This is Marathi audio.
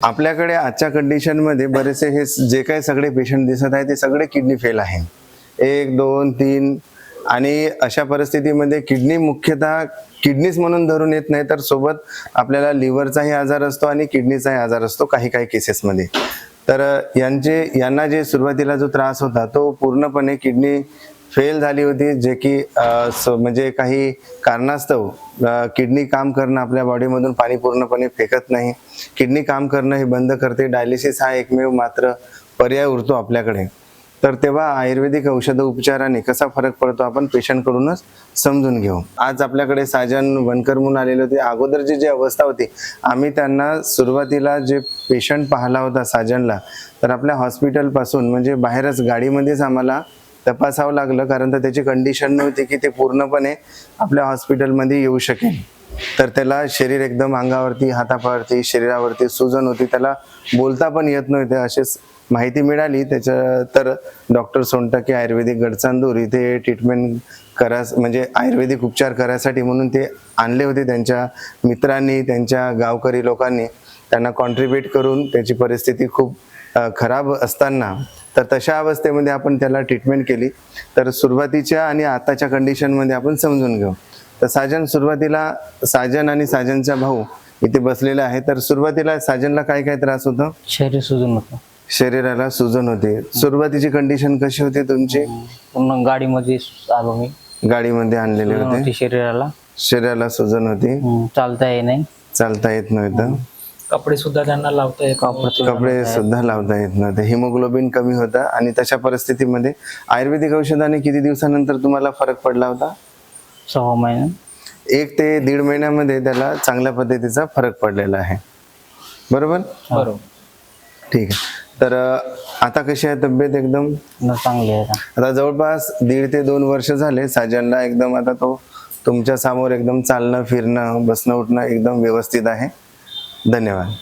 आपल्याकडे आजच्या कंडिशनमध्ये बरेचसे हे जे काही सगळे पेशंट दिसत आहे ते सगळे किडनी फेल आहे. एक दोन तीन आणि अशा परिस्थितीमध्ये किडनी मुख्यतः किडनीच म्हणून धरून येत नाही तर सोबत आपल्याला लिव्हरचाही आजार असतो आणि किडनीचाही आजार असतो काही काही केसेसमध्ये तर यांचे यांना जे सुरुवातीला जो त्रास होता तो पूर्णपणे किडनी फेल झाली होती जे की स- म्हणजे काही कारणास्तव किडनी काम करणं आपल्या बॉडीमधून पाणी पूर्णपणे फेकत नाही. किडनी काम करणं हे बंद करते. डायलिसिस हा एकमेव मात्र पर्याय उरतो आपल्याकडे. तर तेव्हा आयुर्वेदिक औषध उपचाराने कसा फरक पडतो आपण पेशंटकडूनच समजून घेऊ. आज आपल्याकडे साजन वनकर म्हणून आलेले होते. अगोदरची जी अवस्था होती आम्ही त्यांना सुरुवातीला जे पेशंट पाहिला होता साजनला तर आपल्या हॉस्पिटलपासून म्हणजे बाहेरच गाडीमध्येच आम्हाला तपासावं लागलं कारण तर त्याची कंडिशन नव्हती की ते पूर्णपणे आपल्या हॉस्पिटलमध्ये येऊ शकेल. तर त्याला शरीर एकदम अंगावरती हातापावरती शरीरावरती सुजन होती. त्याला बोलता पण येत नव्हते. असेच माहिती मिळाली. त्याच्या तर डॉक्टर सोनटके आयुर्वेदिक गडचांदूर इथे ट्रीटमेंट करा म्हणजे आयुर्वेदिक उपचार करायसाठी म्हणून ते आणले होते त्यांच्या मित्रांनी त्यांच्या गावकरी लोकांनी. त्यांना कॉन्ट्रीब्युट करून त्याची परिस्थिती खूप खराब असताना तर तशा अवस्थेमध्ये आपण त्याला ट्रीटमेंट केली. तर सुरुवातीच्या आणि आताच्या कंडिशनमध्ये आपण समजून घेऊ. तर साजन सुरुवातीला साजन आणि साजनचा भाऊ इथे बसलेला आहे तर सुरुवातीला साजनला काय काय त्रास होतं? शरीर सुजून होतं. शरीराला सुजन होते. सुरुवातीची कंडिशन कशी होती तुमची? पूर्ण गाडीमध्ये आलो मी. गाडीमध्ये आणलेले होते. शरीराला. शरीराला सुजन होती. चालता ये नाही. चालता येत नव्हतं. कपडे सुद्धा त्यांना लावता येत नव्हते. कपडे सुद्धा लावता येत नव्हते. हिमोग्लोबिन कमी होता आणि तशा परिस्थितीमध्ये आयुर्वेदिक औषधाने किती दिवसानंतर तुम्हाला फरक पडला होता? सहा महिने. एक ते दीड महिन्यामध्ये त्याला चांगल्या पद्धतीचा फरक पडलेला आहे. बरोबर? बरोबर. ठीक आहे. तर अं, आता कशी आहे तब्येत एकदम? न चांगली आहे. आता. आता जवळपास दीड ते दोन वर्ष झाले साजनला एकदम आता तो तुमच्यासमोर एकदम चालणं फिरणं बसणं उठणं एकदम व्यवस्थित आहे. धन्यवाद.